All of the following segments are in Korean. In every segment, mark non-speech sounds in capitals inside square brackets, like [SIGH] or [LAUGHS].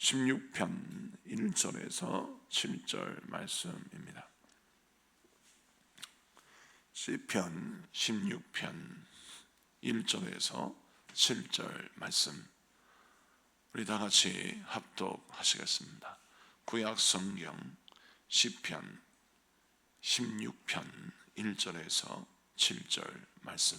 16편 1절에서 7절 말씀입니다. 시편 16편 1절에서 7절 말씀 우리 다 같이 합독하시겠습니다. 구약 성경 시편 16편 1절에서 7절 말씀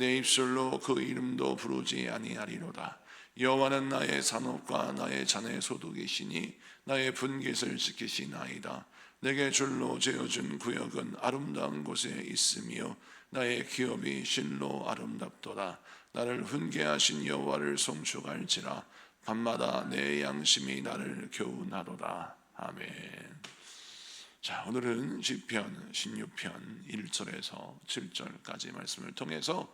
내 입술로 그 이름도 부르지 아니하리로다. 여호와는 나의 산업과 나의 자네 소득이시니 나의 분깃을 지키시나이다. 내게 줄로 재어준 구역은 아름다운 곳에 있으며 나의 기업이 실로 아름답도다. 나를 훈계하신 여호와를 송축할지라 밤마다 내 양심이 나를 교훈하도다. 아멘. 자, 오늘은 시편 16편 1절에서 7절까지 말씀을 통해서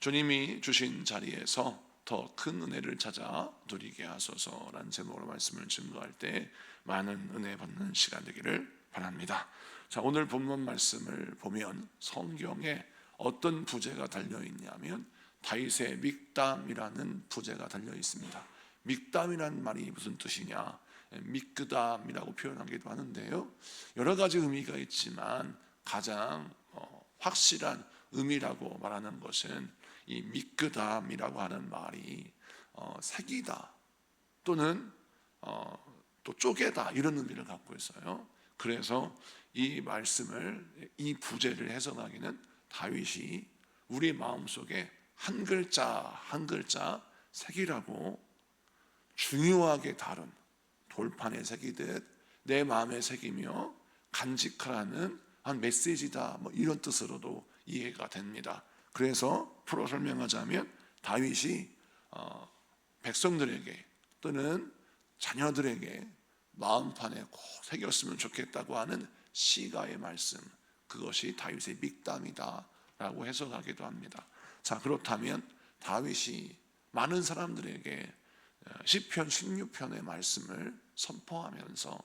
주님이 주신 자리에서 더 큰 은혜를 찾아 누리게 하소서라는 제목으로 말씀을 증거할 때 많은 은혜 받는 시간 되기를 바랍니다. 자, 오늘 본문 말씀을 보면 성경에 어떤 부제가 달려 있냐면 다윗의 믹담이라는 부제가 달려 있습니다. 믹담이란 말이 무슨 뜻이냐? 미끄담이라고 표현하기도 하는데요. 여러 가지 의미가 있지만 가장 어, 확실한 의미라고 말하는 것은 이 미끄담이라고 하는 말이 어, 색이다 또는 어, 또 쪼개다 이런 의미를 갖고 있어요. 그래서 이 말씀을 이 부제를 해석하기는 다윗이 우리 마음 속에 한 글자 한 글자 색이라고 중요하게 다룬 돌판에 새기듯 내 마음에 새기며 간직하라는 한 메시지다 뭐 이런 뜻으로도 이해가 됩니다. 그래서 풀어 설명하자면 다윗이 어, 백성들에게 또는 자녀들에게 마음판에 꼭 새겼으면 좋겠다고 하는 시가의 말씀 그것이 다윗의 믹담이다라고 해석하기도 합니다. 자 그렇다면 다윗이 많은 사람들에게 시편 16편의 말씀을 선포하면서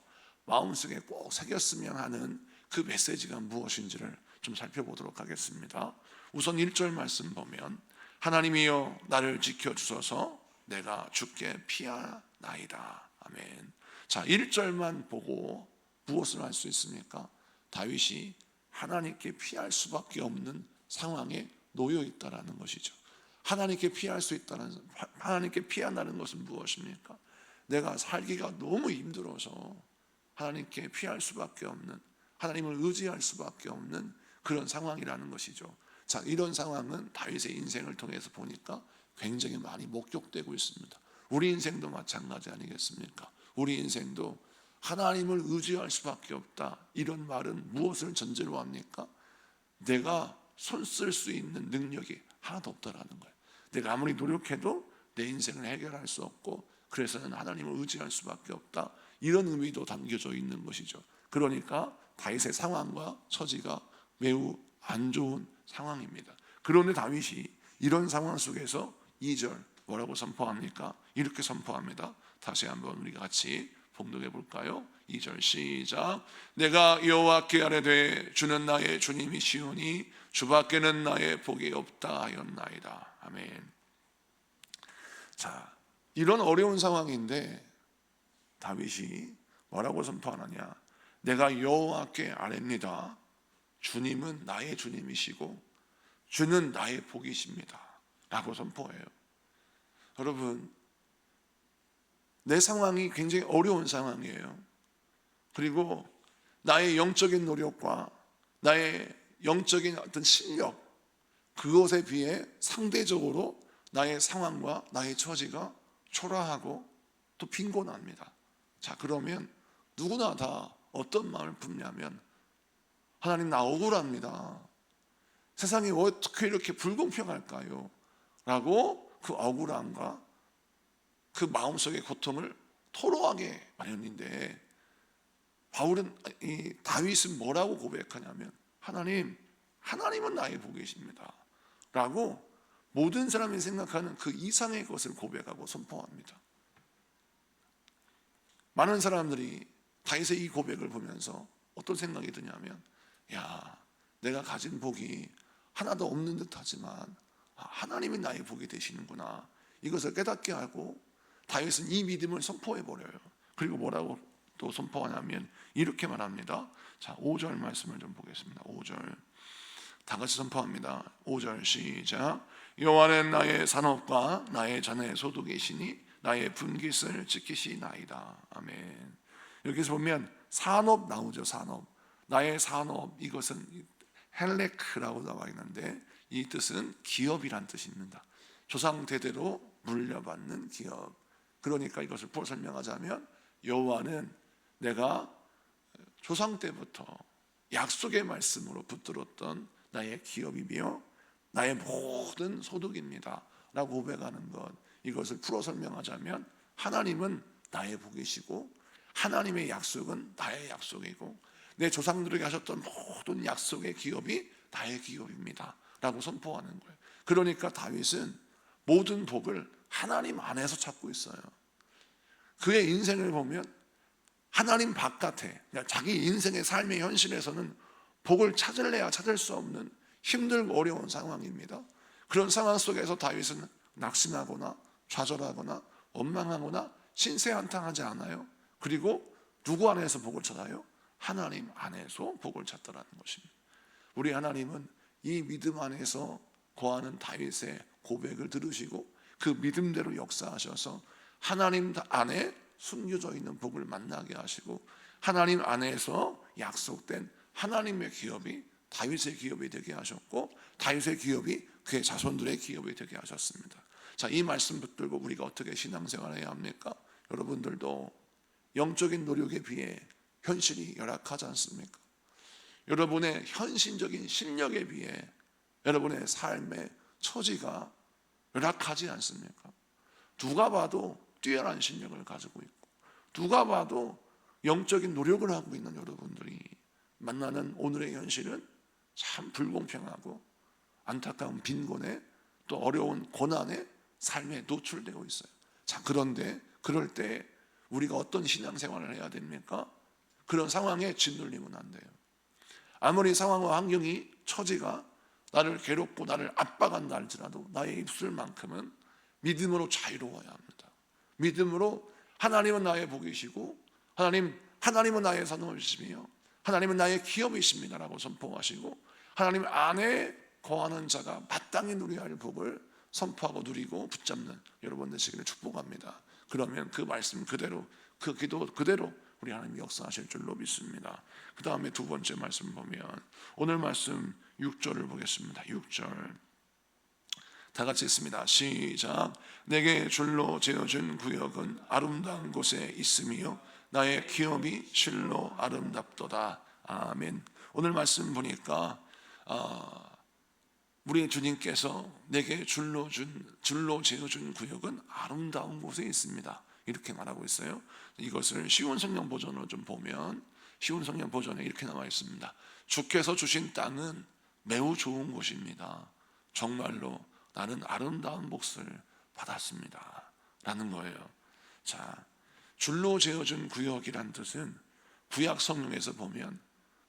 마음속에 꼭 새겼으면 하는 그 메시지가 무엇인지를 좀 살펴보도록 하겠습니다. 우선 1절 말씀 보면 하나님이여 나를 지켜 주소서 내가 죽게 피하나이다. 아멘. 자, 1절만 보고 무엇을 할 수 있습니까? 다윗이 하나님께 피할 수밖에 없는 상황에 놓여 있다라는 것이죠. 하나님께 피할 수 있다는 하나님께 피한다는 것은 무엇입니까? 내가 살기가 너무 힘들어서 하나님께 피할 수밖에 없는 하나님을 의지할 수밖에 없는 그런 상황이라는 것이죠. 자, 이런 상황은 다윗의 인생을 통해서 보니까 굉장히 많이 목격되고 있습니다. 우리 인생도 마찬가지 아니겠습니까? 우리 인생도 하나님을 의지할 수밖에 없다. 이런 말은 무엇을 전제로 합니까? 내가 손 쓸 수 있는 능력이 하나도 없다라는 거예요. 내가 아무리 노력해도 내 인생을 해결할 수 없고 그래서는 하나님을 의지할 수밖에 없다. 이런 의미도 담겨져 있는 것이죠. 그러니까 다윗의 상황과 처지가 매우 안 좋은 상황입니다. 그런데 다윗이 이런 상황 속에서 2절 뭐라고 선포합니까? 이렇게 선포합니다. 다시 한번 우리가 같이 봉독해 볼까요? 2절 시작. 내가 여호와께 아뢰되 주는 나의 주님이시오니 주밖에는 나의 복이 없다 하였나이다. 아멘. 자, 이런 어려운 상황인데 다윗이 뭐라고 선포하느냐? 내가 여호와께 아뢰니다. 주님은 나의 주님이시고 주는 나의 복이십니다. 라고 선포해요. 여러분, 내 상황이 굉장히 어려운 상황이에요. 그리고 나의 영적인 노력과 나의 영적인 어떤 실력, 그것에 비해 상대적으로 나의 상황과 나의 처지가 초라하고 또 빈곤합니다. 자, 그러면 누구나 다 어떤 마음을 품냐면 하나님 나 억울합니다. 세상이 어떻게 이렇게 불공평할까요? 라고 그 억울함과 그 마음속의 고통을 토로하게 마련인데 바울은 이 다윗은 뭐라고 고백하냐면 하나님 하나님은 나의 복이십니다. 라고 모든 사람이 생각하는 그 이상의 것을 고백하고 선포합니다. 많은 사람들이 다윗의 이 고백을 보면서 어떤 생각이 드냐면 야 내가 가진 복이 하나도 없는 듯하지만 아, 하나님이 나의 복이 되시는구나 이것을 깨닫게 하고 다윗은 이 믿음을 선포해 버려요. 그리고 뭐라고 또 선포하냐면 이렇게 말합니다. 자, 5절 말씀을 좀 보겠습니다. 5절. 다 같이 선포합니다. 5절 시작. 여호와는 나의 산업과 나의 자녀의 소득이시니 나의 분깃을 지키시나이다. 아멘. 여기서 보면 산업 나오죠. 산업. 나의 산업 이것은 헬레크라고 나와 있는데 이 뜻은 기업이란 뜻입니다. 조상 대대로 물려받는 기업. 그러니까 이것을 설명하자면 여호와는 내가 조상 때부터 약속의 말씀으로 붙들었던 나의 기업이며 나의 모든 소득입니다. 라고 고백하는 것. 이것을 풀어 설명하자면 하나님은 나의 복이시고 하나님의 약속은 나의 약속이고 내 조상들에게 하셨던 모든 약속의 기업이 나의 기업입니다. 라고 선포하는 거예요. 그러니까 다윗은 모든 복을 하나님 안에서 찾고 있어요. 그의 인생을 보면 하나님 바깥에 그러니까 자기 인생의 삶의 현실에서는 복을 찾을래야 찾을 수 없는 힘들고 어려운 상황입니다. 그런 상황 속에서 다윗은 낙심하거나 좌절하거나 원망하거나 신세한탄하지 않아요. 그리고 누구 안에서 복을 찾아요? 하나님 안에서 복을 찾더라는 것입니다. 우리 하나님은 이 믿음 안에서 거하는 다윗의 고백을 들으시고 그 믿음대로 역사하셔서 하나님 안에 숨겨져 있는 복을 만나게 하시고 하나님 안에서 약속된 하나님의 기업이 다윗의 기업이 되게 하셨고 다윗의 기업이 그의 자손들의 기업이 되게 하셨습니다. 자, 이 말씀 붙들고 우리가 어떻게 신앙생활을 해야 합니까? 여러분들도 영적인 노력에 비해 현실이 열악하지 않습니까? 여러분의 현실적인 실력에 비해 여러분의 삶의 처지가 열악하지 않습니까? 누가 봐도 뛰어난 실력을 가지고 있고 누가 봐도 영적인 노력을 하고 있는 여러분들이 만나는 오늘의 현실은 참 불공평하고 안타까운 빈곤에 또 어려운 고난에 삶에 노출되고 있어요. 자, 그런데 그럴 때 우리가 어떤 신앙생활을 해야 됩니까? 그런 상황에 짓눌리면 안 돼요. 아무리 상황과 환경이 처지가 나를 괴롭고 나를 압박한다 할지라도 나의 입술만큼은 믿음으로 자유로워야 합니다. 믿음으로 하나님은 나의 복이시고 하나님 하나님은 나의 산업이시며 하나님은 나의 기업이십니다라고 선포하시고 하나님 안에 거하는 자가 마땅히 누려야 할 복을 선포하고 누리고 붙잡는 여러분 되시기를 축복합니다. 그러면 그 말씀 그대로 그 기도 그대로 우리 하나님 역사하실 줄로 믿습니다. 그 다음에 두 번째 말씀 보면 오늘 말씀 6절을 보겠습니다. 6절 다 같이 있습니다. 시작. 내게 줄로 지어준 구역은 아름다운 곳에 있으며 나의 기업이 실로 아름답도다. 아멘. 오늘 말씀 보니까 아, 우리 주님께서 내게 줄로 준 줄로 지어준 구역은 아름다운 곳에 있습니다. 이렇게 말하고 있어요. 이것을 쉬운 성령 버전으로 좀 보면 쉬운 성령 버전에 이렇게 나와 있습니다. 주께서 주신 땅은 매우 좋은 곳입니다. 정말로 나는 아름다운 몫을 받았습니다. 라는 거예요. 자, 줄로 재어준 구역이란 뜻은 구약 성경에서 보면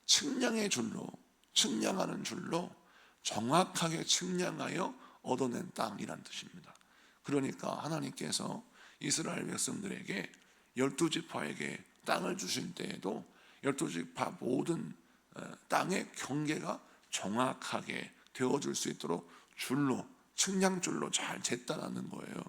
측량의 줄로, 측량하는 줄로 정확하게 측량하여 얻어낸 땅이란 뜻입니다. 그러니까 하나님께서 이스라엘 백성들에게 열두 지파에게 땅을 주실 때에도 열두 지파 모든 어, 땅의 경계가 정확하게 되어줄 수 있도록 줄로 측량줄로 잘 쟀다라는 거예요.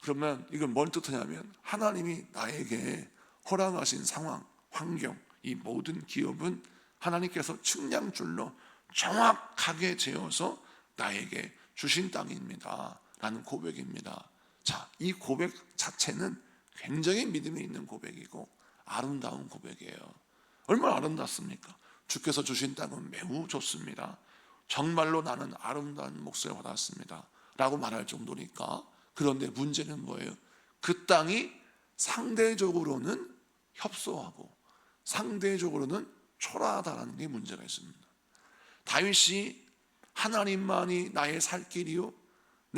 그러면 이건 뭔 뜻하냐면 하나님이 나에게 허락하신 상황, 환경, 이 모든 기업은 하나님께서 측량줄로 정확하게 재어서 나에게 주신 땅입니다. 라는 고백입니다. 자, 이 고백 자체는 굉장히 믿음이 있는 고백이고 아름다운 고백이에요. 얼마나 아름답습니까? 주께서 주신 땅은 매우 좋습니다. 정말로 나는 아름다운 몫을 받았습니다. 라고 말할 정도니까 그런데 문제는 뭐예요? 그 땅이 상대적으로는 협소하고 상대적으로는 초라하다는 게 문제가 있습니다. 다윗이 하나님만이 나의 살 길이요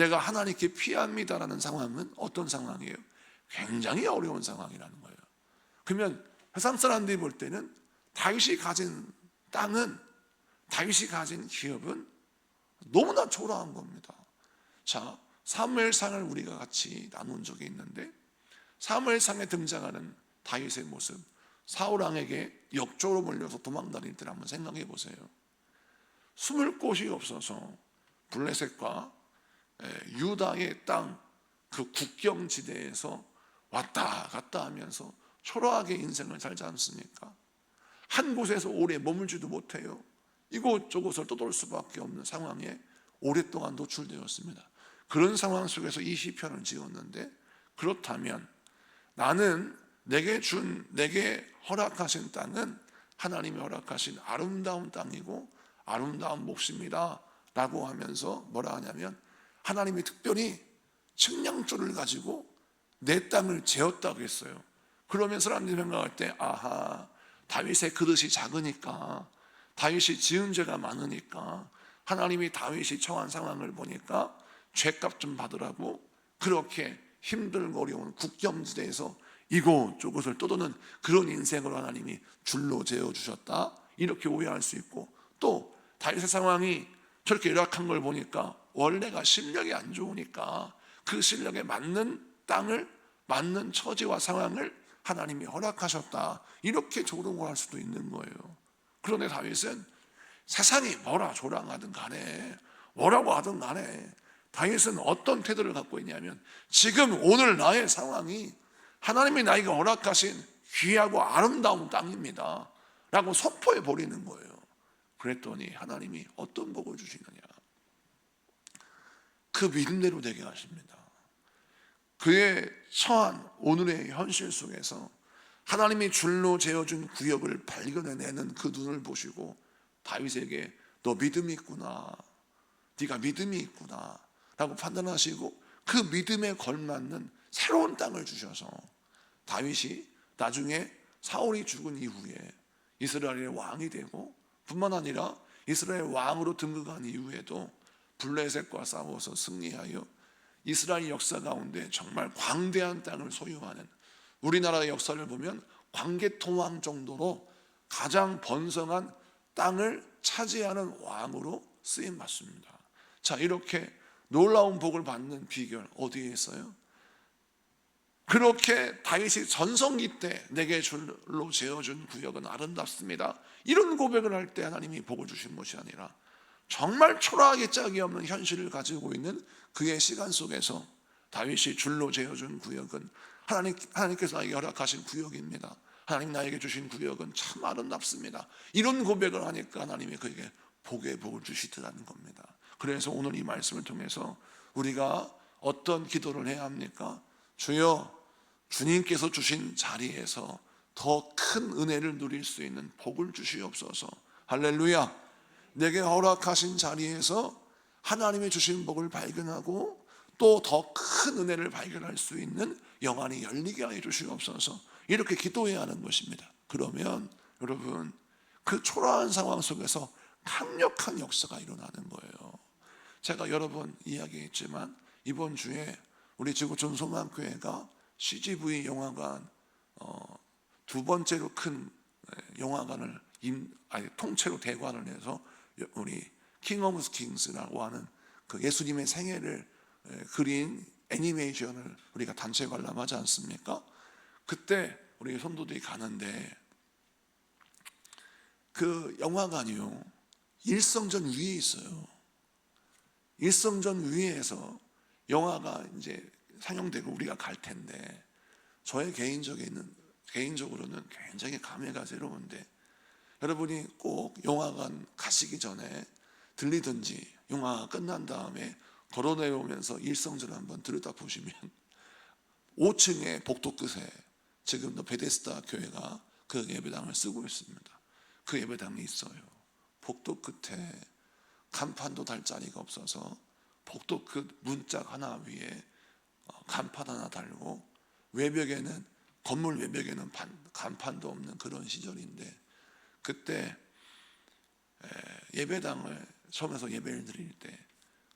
내가 하나님께 피합니다라는 상황은 어떤 상황이에요? 굉장히 어려운 상황이라는 거예요. 그러면 세상 사람들이 볼 때는 다윗이 가진 땅은 다윗이 가진 기업은 너무나 초라한 겁니다. 자, 사무엘상을 우리가 같이 나눈 적이 있는데 사무엘상에 등장하는 다윗의 모습, 사울 왕에게 역적으로 몰려서 도망다닐 때를 한번 생각해 보세요. 숨을 곳이 없어서 블레셋과 예, 유다의 땅 그 국경 지대에서 왔다 갔다 하면서 초라하게 인생을 살지 않습니까? 한 곳에서 오래 머물지도 못해요. 이곳저곳을 떠돌 수밖에 없는 상황에 오랫동안 노출되었습니다. 그런 상황 속에서 이 시편을 지었는데 그렇다면 나는 내게 준 내게 허락하신 땅은 하나님이 허락하신 아름다운 땅이고 아름다운 몫입니다. 라고 하면서 뭐라 하냐면 하나님이 특별히 측량조를 가지고 내 땅을 재었다고 했어요. 그러면 사람들이 생각할 때 아하 다윗의 그릇이 작으니까 다윗이 지은 죄가 많으니까 하나님이 다윗이 처한 상황을 보니까 죄값 좀 받으라고 그렇게 힘들고 어려운 국경지대에서 이곳 저곳을 떠도는 그런 인생으로 하나님이 줄로 재어 주셨다 이렇게 오해할 수 있고 또 다윗의 상황이 저렇게 열악한 걸 보니까 원래가 실력이 안 좋으니까 그 실력에 맞는 땅을 맞는 처지와 상황을 하나님이 허락하셨다 이렇게 조롱을 할 수도 있는 거예요. 그런데 다윗은 세상이 뭐라 조랑하든 간에 뭐라고 하든 간에 다윗은 어떤 태도를 갖고 있냐면 지금 오늘 나의 상황이 하나님이 나에게 허락하신 귀하고 아름다운 땅입니다. 라고 선포해 버리는 거예요. 그랬더니 하나님이 어떤 복을 주시느냐. 그 믿음대로 되게 하십니다. 그의 처한 오늘의 현실 속에서 하나님이 줄로 재어준 구역을 발견해내는 그 눈을 보시고 다윗에게 너 믿음이 있구나. 네가 믿음이 있구나. 라고 판단하시고 그 믿음에 걸맞는 새로운 땅을 주셔서 다윗이 나중에 사울이 죽은 이후에 이스라엘의 왕이 되고 뿐만 아니라 이스라엘 왕으로 등극한 이후에도 블레셋과 싸워서 승리하여 이스라엘 역사 가운데 정말 광대한 땅을 소유하는 우리나라의 역사를 보면 광개토왕 정도로 가장 번성한 땅을 차지하는 왕으로 쓰임 받습니다. 자, 이렇게 놀라운 복을 받는 비결 어디에 있어요? 그렇게 다윗이 전성기 때 내게 줄로 재어준 구역은 아름답습니다. 이런 고백을 할 때 하나님이 복을 주신 것이 아니라 정말 초라하게 짝이 없는 현실을 가지고 있는 그의 시간 속에서 다윗이 줄로 재어준 구역은 하나님, 하나님께서 나에게 허락하신 구역입니다. 하나님 나에게 주신 구역은 참 아름답습니다. 이런 고백을 하니까 하나님이 그에게 복의 복을 주시더라는 겁니다. 그래서 오늘 이 말씀을 통해서 우리가 어떤 기도를 해야 합니까? 주여 주님께서 주신 자리에서 더 큰 은혜를 누릴 수 있는 복을 주시옵소서. 할렐루야. 내게 허락하신 자리에서 하나님의 주신 복을 발견하고 또 더 큰 은혜를 발견할 수 있는 영안이 열리게 해 주시옵소서. 이렇게 기도해야 하는 것입니다. 그러면 여러분 그 초라한 상황 속에서 강력한 역사가 일어나는 거예요. 제가 여러 번 이야기했지만 이번 주에 우리 지구촌 소망교회가 CGV 영화관 어, 두 번째로 큰 영화관을 임, 아니, 통째로 대관을 해서 우리 킹 오브 킹스라고 하는 그 예수님의 생애를 그린 애니메이션을 우리가 단체 관람하지 않습니까? 그때 우리 성도들이 가는데 그 영화관이요 일성전 위에 있어요. 일성전 위에서 영화가 이제 상영되고 우리가 갈 텐데 저의 개인적인 개인적으로는 굉장히 감회가 새로운데 여러분이 꼭 영화관 가시기 전에 들리든지 영화가 끝난 다음에 걸어 내려오면서 일성전을 한번 들여다 보시면 [LAUGHS] 5층의 복도 끝에 지금도 베데스다 교회가 그 예배당을 쓰고 있습니다. 그 예배당이 있어요. 복도 끝에 간판도 달 자리가 없어서 복도 끝 문짝 하나 위에 어, 간판 하나 달고 외벽에는 건물 외벽에는 반, 간판도 없는 그런 시절인데 그때 에, 예배당을 처음에서 예배를 드릴 때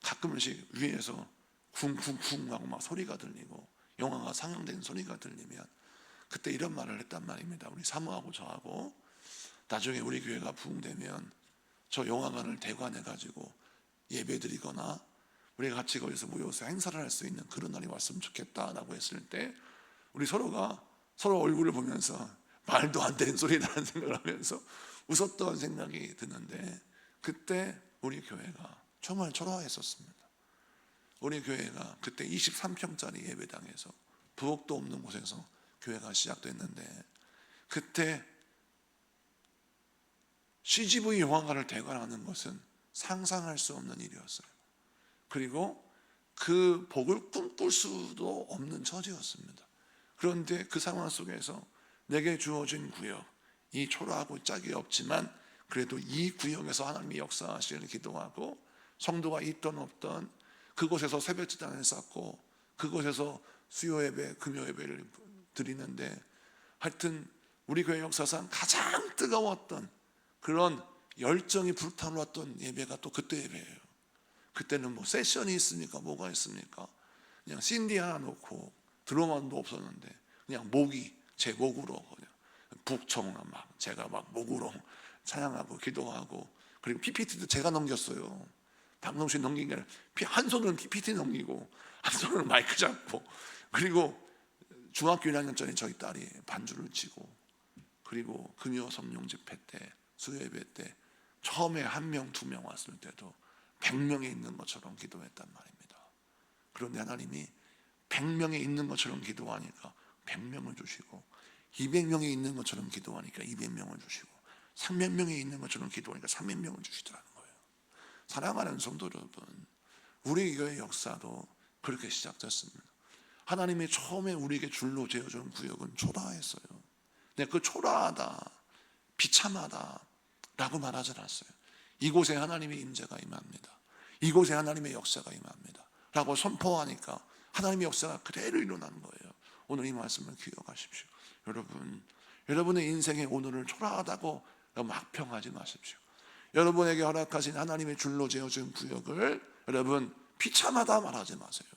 가끔씩 위에서 쿵쿵쿵 하고 막 소리가 들리고 영화가 상영된 소리가 들리면 그때 이런 말을 했단 말입니다. 우리 사모하고 저하고 나중에 우리 교회가 부흥되면 저 영화관을 대관해 가지고 예배 드리거나 우리가 같이 거기서 모여서 행사를 할 수 있는 그런 날이 왔으면 좋겠다라고 했을 때 우리 서로가 서로 얼굴을 보면서 말도 안 되는 소리라는 생각을 하면서 웃었던 생각이 드는데 그때 우리 교회가 정말 초라했었습니다. 우리 교회가 그때 23평짜리 예배당에서 부엌도 없는 곳에서 교회가 시작됐는데 그때 CGV 영화관을 대관하는 것은 상상할 수 없는 일이었어요. 그리고 그 복을 꿈꿀 수도 없는 처지였습니다. 그런데 그 상황 속에서 내게 주어진 구역, 이 초라하고 짝이 없지만 그래도 이 구역에서 하나님이 역사하시기를 기도하고 성도가 있던 없던 그곳에서 새벽지단을 쌓고 그곳에서 수요 예배, 금요 예배를 드리는데 하여튼 우리 교회 역사상 가장 뜨거웠던 그런 열정이 불타올랐던 예배가 또 그때 예배예요. 그때는 뭐 세션이 있습니까? 뭐가 있습니까? 그냥 신디 하나 놓고 드럼만도 없었는데 그냥 목이 제 목으로 그냥 북청나 막 제가 막 목으로 찬양하고 기도하고 그리고 PPT도 제가 넘겼어요. 방송실 넘긴 게 아니라 한 손으로는 PPT 넘기고 한 손으로는 마이크 잡고 그리고 중학교 1학년 전에 저희 딸이 반주를 치고 그리고 금요 성령 집회 때 수요 예배 때 처음에 한 명, 두 명 왔을 때도 100명이 있는 것처럼 기도했단 말입니다. 그런데 하나님이 100명이 있는 것처럼 기도하니까 100명을 주시고 200명이 있는 것처럼 기도하니까 200명을 주시고 300명이 있는 것처럼 기도하니까 300명을 주시더라는 거예요. 사랑하는 성도 여러분, 우리 교회 역사도 그렇게 시작됐습니다. 하나님이 처음에 우리에게 줄로 재어준 구역은 초라했어요. 근데 그 초라하다, 비참하다 라고 말하지 않았어요. 이곳에 하나님의 임재가 임합니다. 이곳에 하나님의 역사가 임합니다. 라고 선포하니까 하나님의 역사가 그대로 일어나는 거예요. 오늘 이 말씀을 기억하십시오. 여러분, 여러분의 인생의 오늘을 초라하다고 막 평하지 마십시오. 여러분에게 허락하신 하나님의 줄로 재어준 구역을 여러분 비참하다 말하지 마세요.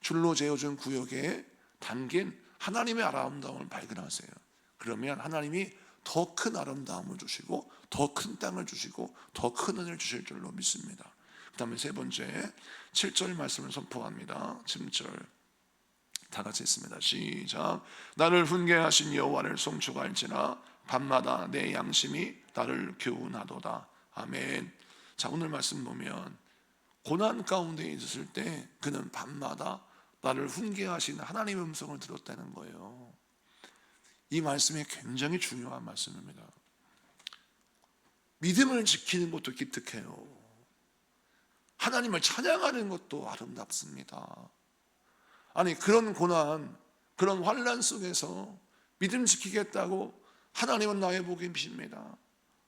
줄로 재어준 구역에 담긴 하나님의 아름다움을 발견하세요. 그러면 하나님이 더 큰 아름다움을 주시고 더 큰 땅을 주시고 더 큰 은혜를 주실 줄로 믿습니다. 그 다음에 세 번째 7절 말씀을 선포합니다. 7절 다 같이 있습니다. 시작. 나를 훈계하신 여호와를 송축할지나 밤마다 내 양심이 나를 교훈하도다. 아멘. 자 오늘 말씀 보면 고난 가운데 있었을 때 그는 밤마다 나를 훈계하시는 하나님의 음성을 들었다는 거예요. 이 말씀이 굉장히 중요한 말씀입니다. 믿음을 지키는 것도 기특해요. 하나님을 찬양하는 것도 아름답습니다. 아니 그런 고난, 그런 환란 속에서 믿음 지키겠다고 하나님은 나의 복임이십니다.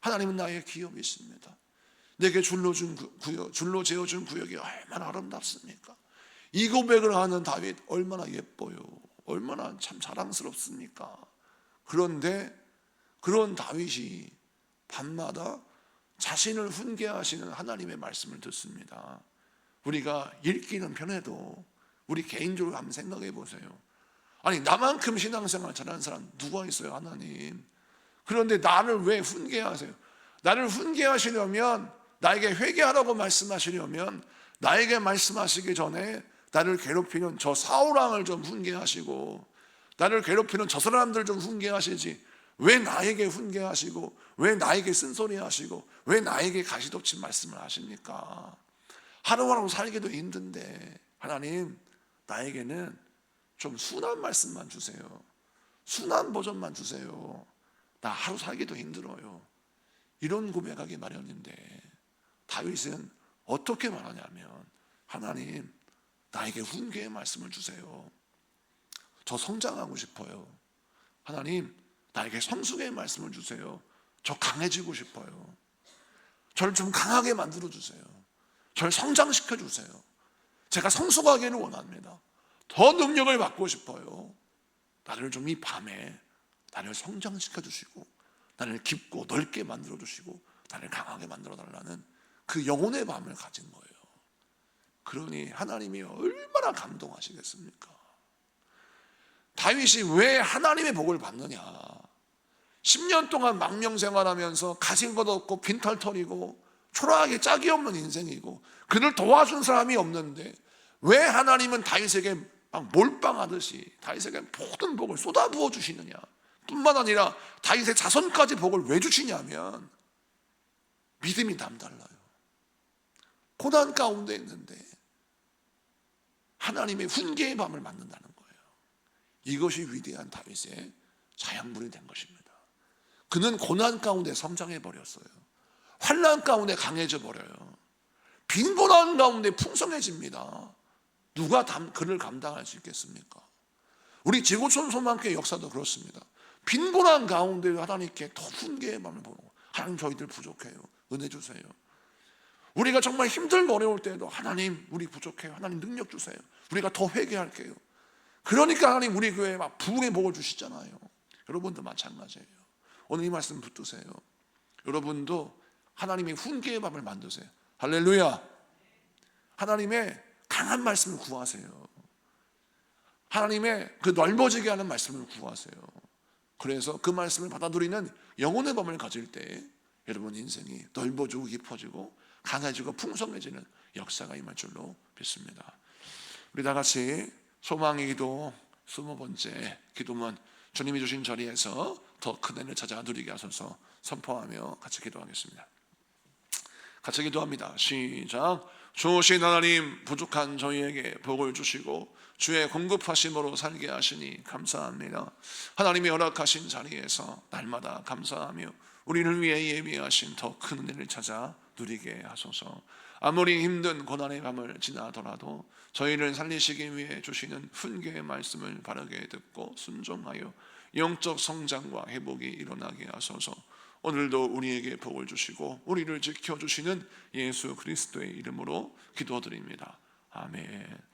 하나님은 나의 기업이십니다. 내게 줄로 준 구역, 줄로 재어준 구역이 얼마나 아름답습니까? 이 고백을 하는 다윗 얼마나 예뻐요. 얼마나 참 자랑스럽습니까? 그런데 그런 다윗이 밤마다 자신을 훈계하시는 하나님의 말씀을 듣습니다. 우리가 읽기는 편해도 우리 개인적으로 한번 생각해 보세요. 아니 나만큼 신앙생활 잘하는 사람 누가 있어요, 하나님? 그런데 나를 왜 훈계하세요? 나를 훈계하시려면 나에게 회개하라고 말씀하시려면 나에게 말씀하시기 전에 나를 괴롭히는 저 사울왕을 좀 훈계하시고 나를 괴롭히는 저 사람들 좀 훈계하시지 왜 나에게 훈계하시고 왜 나에게 쓴소리 하시고 왜 나에게 가시돋친 말씀을 하십니까? 하루하루 살기도 힘든데 하나님 나에게는 좀 순한 말씀만 주세요. 순한 버전만 주세요. 나 하루 살기도 힘들어요. 이런 고백하기 마련인데 다윗은 어떻게 말하냐면 하나님 나에게 훈계의 말씀을 주세요. 저 성장하고 싶어요. 하나님 나에게 성숙의 말씀을 주세요. 저 강해지고 싶어요. 저를 좀 강하게 만들어 주세요. 저를 성장시켜 주세요. 제가 성숙하기를 원합니다. 더 능력을 받고 싶어요. 나를 좀 이 밤에 나를 성장시켜 주시고 나를 깊고 넓게 만들어 주시고 나를 강하게 만들어 달라는 그 영혼의 밤을 가진 거예요. 그러니 하나님이 얼마나 감동하시겠습니까? 다윗이 왜 하나님의 복을 받느냐? 10년 동안 망명 생활하면서 가진 것 없고 빈털털이고 초라하게 짝이 없는 인생이고 그를 도와준 사람이 없는데 왜 하나님은 다윗에게 막 몰빵하듯이 다윗에게 모든 복을 쏟아 부어 주시느냐? 뿐만 아니라 다윗의 자손까지 복을 왜 주시냐면 믿음이 남달라요. 고난 가운데 있는데 하나님의 훈계의 밤을 맞는다는 거예요. 이것이 위대한 다윗의 자양분이 된 것입니다. 그는 고난 가운데 성장해 버렸어요. 환난 가운데 강해져 버려요. 빈곤한 가운데 풍성해집니다. 누가 담, 그를 감당할 수 있겠습니까? 우리 지구촌 소망교회 역사도 그렇습니다. 빈곤한 가운데 하나님께 더 훈계의 마음을 보고 하나님 저희들 부족해요. 은혜 주세요. 우리가 정말 힘들고 어려울 때에도 하나님 우리 부족해요. 하나님 능력 주세요. 우리가 더 회개할게요. 그러니까 하나님 우리 교회에 막 부흥의 복을 주시잖아요. 여러분도 마찬가지예요. 오늘 이 말씀 붙드세요. 여러분도 하나님의 훈계의 밤을 만드세요. 할렐루야. 하나님의 강한 말씀을 구하세요. 하나님의 그 넓어지게 하는 말씀을 구하세요. 그래서 그 말씀을 받아들이는 영혼의 밤을 가질 때 여러분 인생이 넓어지고 깊어지고 강해지고 풍성해지는 역사가 임할 줄로 믿습니다. 우리 다 같이 소망의 기도 스무 번째 기도문 주님이 주신 자리에서 더 큰 은혜를 찾아 누리게 하소서 선포하며 같이 기도하겠습니다. 같이 기도합니다. 시작. 주신 하나님 부족한 저희에게 복을 주시고 주의 공급하심으로 살게 하시니 감사합니다. 하나님이 허락하신 자리에서 날마다 감사하며 우리를 위해 예비하신 더 큰 은혜를 찾아 누리게 하소서. 아무리 힘든 고난의 밤을 지나더라도 저희를 살리시기 위해 주시는 훈계의 말씀을 바르게 듣고 순종하여 영적 성장과 회복이 일어나게 하소서. 오늘도 우리에게 복을 주시고 우리를 지켜 주시는 예수 그리스도의 이름으로 기도드립니다. 아멘.